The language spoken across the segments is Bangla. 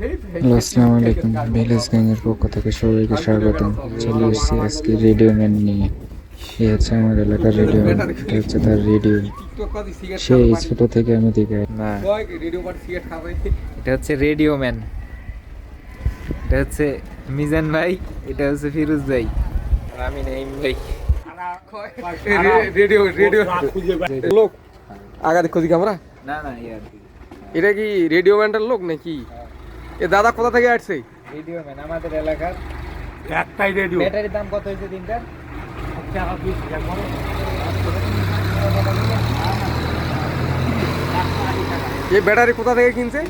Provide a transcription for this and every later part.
হ্যালো আসসালামু আলাইকুম। ভিলেজ গ্যাংয়ের পক্ষ থেকে সবাইকে স্বাগতম। চলে এসেছি আজকে রেডিও ম্যান নিয়ে। এই হচ্ছে আমার এলাকার রেডিও এটা হচ্ছে তার রেডিও। সেই ছোট থেকে আমি দেখে না। এটা হচ্ছে রেডিও ম্যান। এটা হচ্ছে মিজান ভাই এটা হচ্ছে ফিরোজ ভাই। আমি নাইম ভাই। Radio radio. লোক। আগাতে খুঁজি আমরা না না এটা কি রেডিও ম্যানটার লোক নাকি? এ দাদা কোথা থেকে আসছে? রেডিও ম্যান আমাদের এলাকার। একটাই রেডিও ব্যাটারির দাম কত হয়েছে তিনটার এই ব্যাটারি কোথা থেকে কিনছে?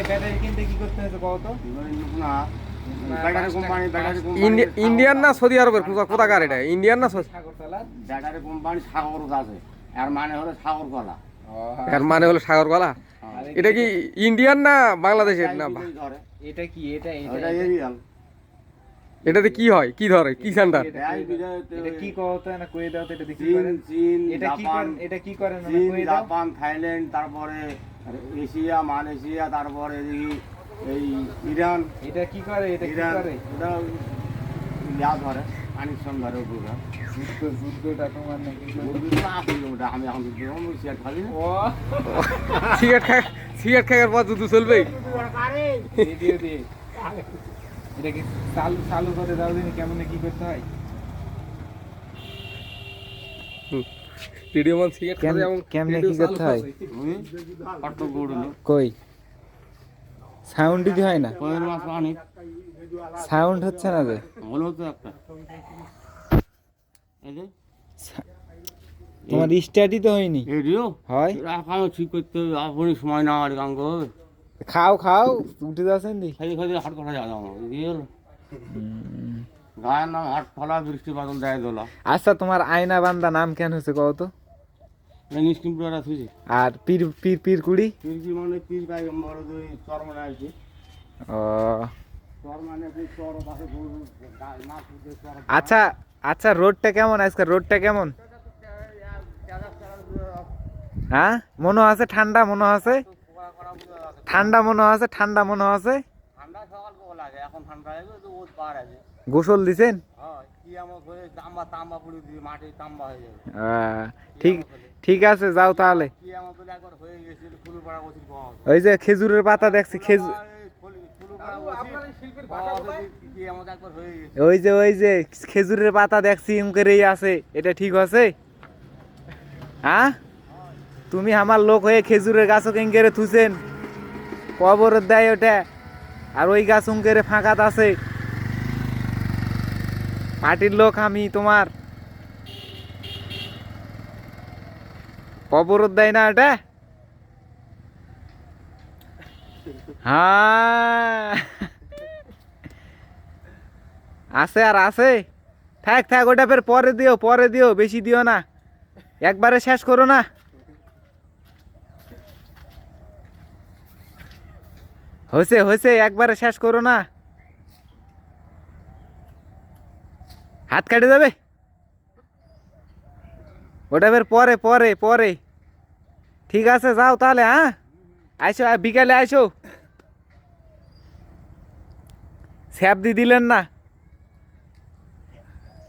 ব্যাটারি কিনতে কি করতে হয়েছে কত না battery company battery India- Indian না সৌদি আরবের? কোথা কোথাকার এটা? ইন্ডিয়ান না সৌদি সাগরতলার ব্যাটারি কোম্পানি সাগর আছে। এর মানে হলো সাগর কলা এর মানে হলো সাগরকলা এটা কি ইন্ডিয়ান না বাংলাদেশের? না এটা কি? এটা এটা এটাতে কি হয়? কি ধরে? কি সেন্টার এটা কি কত না? কই দাও এটা দেখি চীন এটা কি জাপান। এটা কি করেন না কই দাও। জাপান থাইল্যান্ড তারপরে এশিয়া মালয়েশিয়া তারপরে এই ইরান। এটা কি করে? এটা কি ইরান। করে? ইয়া ধরে। কানেকশন ধরে ওগুলো যুদ্ধ যুদ্ধটা তোমার নাকি? ওটা আমি এখন খাবি না। ও। সিগারেট খায় সিগারেট খাওয়ার পর দুধ চলবে? এটা কি চালু চালু করে দাও দিন কেমন কি করতে হয়। রেডিও ম্যান সিগারেট খাবে এবং কেমনে কি করতে হয়? আছে। আমি কই? সাউন্ড হয় না। হচ্ছে না যে? হলো তো একটা। তোমার স্টার্টই তো হয়নি? রেডিও হয়? এখনও ঠিক করতে হবে আপনি সময় না আর গাঙ্গ খাও খাও উঠে যাচ্ছেন দি খাই খাই হাট রিয়েল গায়ের নাম হাট ফলা বৃষ্টি বাদল দেয় দোলা। আচ্ছা তোমার আয়না বান্দা নাম কেন হয়েছে কত তো? আর পীর পীর পীর কুড়ি? পীর কি মানে পীর বড় দুই চর মানে আছে ও। চর মানে পাশে চর। আচ্ছা আচ্ছা রোডটা কেমন আজকে? রোডটা কেমন? হ্যাঁ? মনে আছে ঠান্ডা? মনে আছে? ঠান্ডা মনে আছে? ঠান্ডা মনে আছে? গোসল দিছেন? ঠিক ঠিক আছে, যাও তাহলে। ওই যে খেজুরের পাতা দেখছি খেজুর ওই যে ওই যে, খেজুরের পাতা দেখছি করেই আছে। এটা ঠিক আছে? হ্যাঁ? তুমি আমার লোক হয়ে খেজুরের গাছও কেঙ্কেরে থুছেন কবর দেয় ওটা। আর ওই গাছ উঙ্কেরে ফাঁকাত আছে। পার্টির লোক আমি, তোমার। কবর দেয় না ওটা হ্যাঁ। আছে আর আছে। থাক থাক, ওটা ফের পরে দিও পরে দিও, বেশি দিও না। একবারে শেষ করো না। হয়েছে হয়েছে, একবারে শেষ করো না। হাত কাটে যাবে? ওটা ফের পরে পরে পরে। ঠিক আছে, যাও তাহলে হ্যাঁ? আইসো আর বিকালে আইসো। স্যাপ দিয়ে দিলেন না।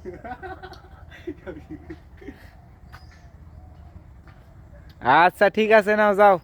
আচ্ছা ঠিক আছে নাও যাও।